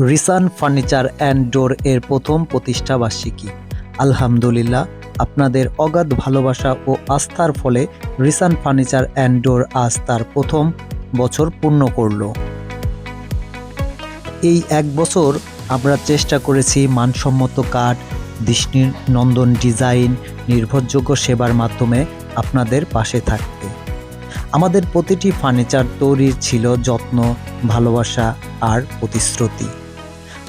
রিসান furniture and door এর প্রথম প্রতিষ্ঠা বার্ষিকী। আলহামদুলিল্লাহ, আপনাদের অগাধ ভালোবাসা ও আস্থার ফলে রিসান ফার্নিচার অ্যান্ড ডোর আজ তার প্রথম বছর পূর্ণ করল। এই এক বছর আমরা চেষ্টা করেছি মানসম্মত কাঠ দৃষ্টিনন্দন ডিজাইন, নির্ভরযোগ্য সেবার মাধ্যমে আপনাদের পাশে থাকতে। আমাদের প্রতিটি ফার্নিচার তৈরির ছিল যত্ন, ভালোবাসা আর প্রতিশ্রুতি।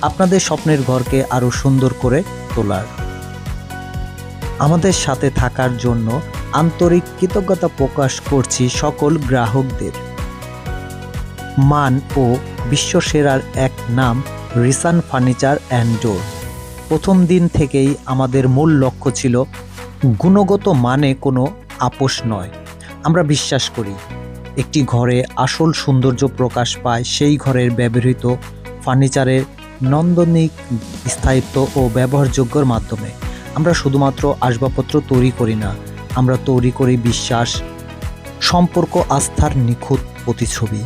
আপনাদের স্বপ্নের ঘরকে আরও সুন্দর করে তোলার। আমাদের সাথে থাকার জন্য আন্তরিক কৃতজ্ঞতা প্রকাশ করছি সকল গ্রাহকদের। মান ও বিশ্বসেরার এক নাম, রিসান ফার্নিচার অ্যান্ড ডোর। প্রথম দিন থেকেই আমাদের মূল লক্ষ্য ছিল, গুণগত মানে কোনো আপোষ নয়। আমরা বিশ্বাস করি, একটি ঘরে আসল সৌন্দর্য প্রকাশ পায় সেই ঘরের ব্যবহৃত ফার্নিচারের নন্দনিক স্থায়িত্ব ও ব্যবহারযোগ্যর মাধ্যমে। আমরা শুধুমাত্র আসবাবপত্র তৈরি করি না, আমরা তৈরি করি বিশ্বাস, সম্পর্ক আস্থার নিখুঁত প্রতিছবি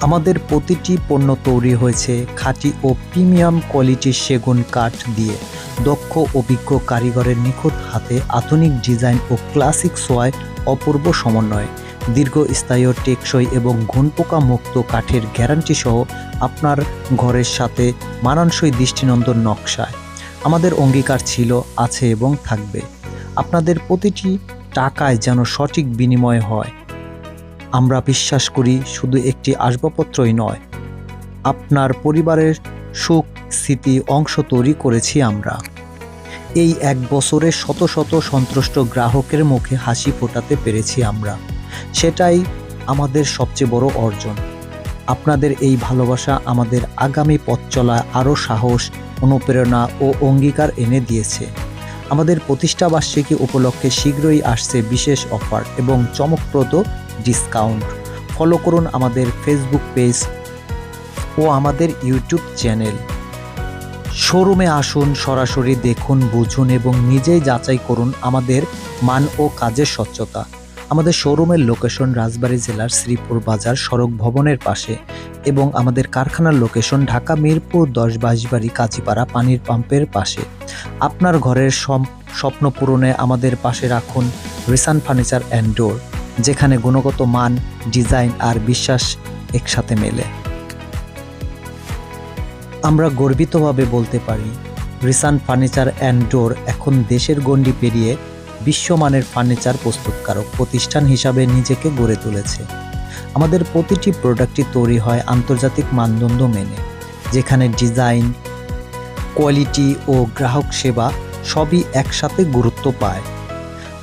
আমাদের প্রতিটি পণ্য তৈরি হয়েছে খাঁটি ও প্রিমিয়াম কোয়ালিটির সেগুন কাঠ দিয়ে। দক্ষ, অভিজ্ঞ কারিগরের নিখুঁত হাতে আধুনিক ডিজাইন ও ক্লাসিক সোয়ায় অপূর্ব সমন্বয়। দীর্ঘস্থায়ী, টেকসই এবং ঘুনপোকা মুক্ত কাঠের গ্যারান্টি সহ আপনার ঘরের সাথে মানানসই দৃষ্টিনন্দন নকশায়। আমাদের অঙ্গীকার ছিল, আছে এবং থাকবে। আপনাদের প্রতিটি টাকায় যেন সঠিক বিনিময় হয়। আমরা বিশ্বাস করি শুধু একটি আসবাবপত্রই নয়, আপনার পরিবারের সুখ, স্মৃতি অংশ তৈরি করেছি আমরা। এই এক বছরে শত শত সন্তুষ্ট গ্রাহকের মুখে হাসি ফোটাতে পেরেছি আমরা। সেটাই আমাদের সবচেয়ে বড় অর্জন। আপনাদের এই ভালোবাসা আমাদের আগামী পথ চলায় আরও সাহস, অনুপ্রেরণা ও অঙ্গীকার এনে দিয়েছে। আমাদের প্রতিষ্ঠা বার্ষিকী উপলক্ষে শীঘ্রই আসছে বিশেষ অফার এবং চমকপ্রদ ডিসকাউন্ট। ফলো করুন আমাদের ফেসবুক পেজ ও আমাদের ইউটিউব চ্যানেল। শোরুমে আসুন, সরাসরি দেখুন, বুঝুন এবং নিজেই যাচাই করুন আমাদের মান ও কাজের স্বচ্ছতা। আমাদের শোরুমের লোকেশন রাজবাড়ী জেলার শ্রীপুর বাজার সড়ক ভবনের পাশে এবং আমাদের কারখানার লোকেশন ঢাকা, মিরপুর দশ বাঁশবাড়ি কাজীপাড়া পানির পাম্পের পাশে। আপনার ঘরের স্বপ্ন পূরণে আমাদের পাশে রাখুন রিসান ফার্নিচার অ্যান্ড ডোর, যেখানে গুণগত মান, ডিজাইন আর বিশ্বাস একসাথে মেলে। আমরা গর্বিতভাবে বলতে পারি, রিসান ফার্নিচার অ্যান্ড ডোর এখন দেশের গণ্ডি পেরিয়ে বিশ্বমানের ফার্নিচার প্রস্তুতকারক প্রতিষ্ঠান হিসাবে নিজেকে গড়ে তুলেছে। আমাদের প্রতিটি প্রোডাক্টই তৈরি হয় আন্তর্জাতিক মানদণ্ড মেনে, যেখানে ডিজাইন, কোয়ালিটি ও গ্রাহক সেবা সবই একসাথে গুরুত্ব পায়।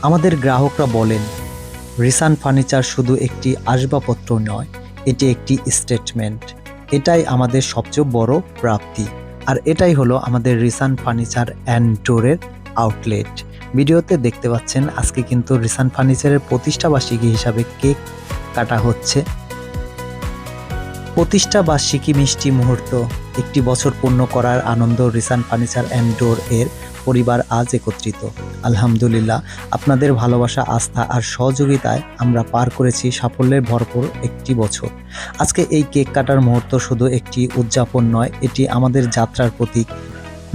আমাদের গ্রাহকরা বলেন, রিসান ফার্নিচার শুধু একটি আসবাবপত্র নয়, এটি একটি স্টেটমেন্ট। এটাই আমাদের সবচেয়ে বড় প্রাপ্তি। আর এটাই হলো আমাদের রিসান ফার্নিচার অ্যান্ড ডোরের আউটলেট। ভিডিওতে দেখতে পাচ্ছেন আজকে কিন্তু রিসান ফার্নিচারের প্রতিষ্ঠা বার্ষিকী হিসাবে কেক কাটা হচ্ছে। প্রতিষ্ঠা বার্ষিকী মিষ্টি মুহূর্ত, একটি বছর পূর্ণ করার আনন্দ রিসান ফার্নিচার অ্যান্ড ডোর এর পরিবার আজ একত্রিত। আলহামদুলিল্লাহ, আপনাদের ভালোবাসা, আস্থা আর সহযোগিতায় আমরা পার করেছি সাফল্যের ভরপুর একটি বছর। আজকে এই কেক কাটার মুহূর্ত শুধু একটি উদযাপন নয়, এটি আমাদের যাত্রার প্রতীক।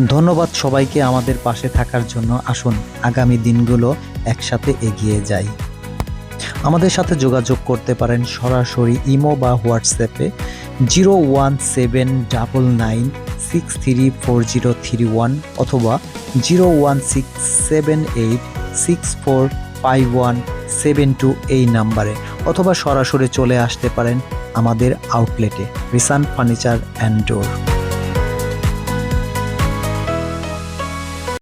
ধন্যবাদ সবাইকে আমাদের পাশে থাকার জন্য। আসুন, আগামী দিনগুলো একসাথে এগিয়ে যাই। আমাদের সাথে যোগাযোগ করতে পারেন সরাসরি ইমো বা হোয়াটসঅ্যাপে zero one seven double nine six three four zero three one অথবা zero one six seven eight six four five one seven two এই নাম্বারে অথবা সরাসরি চলে আসতে পারেন আমাদের আউটলেটে, রিসান ফার্নিচার অ্যান্ড ডোর।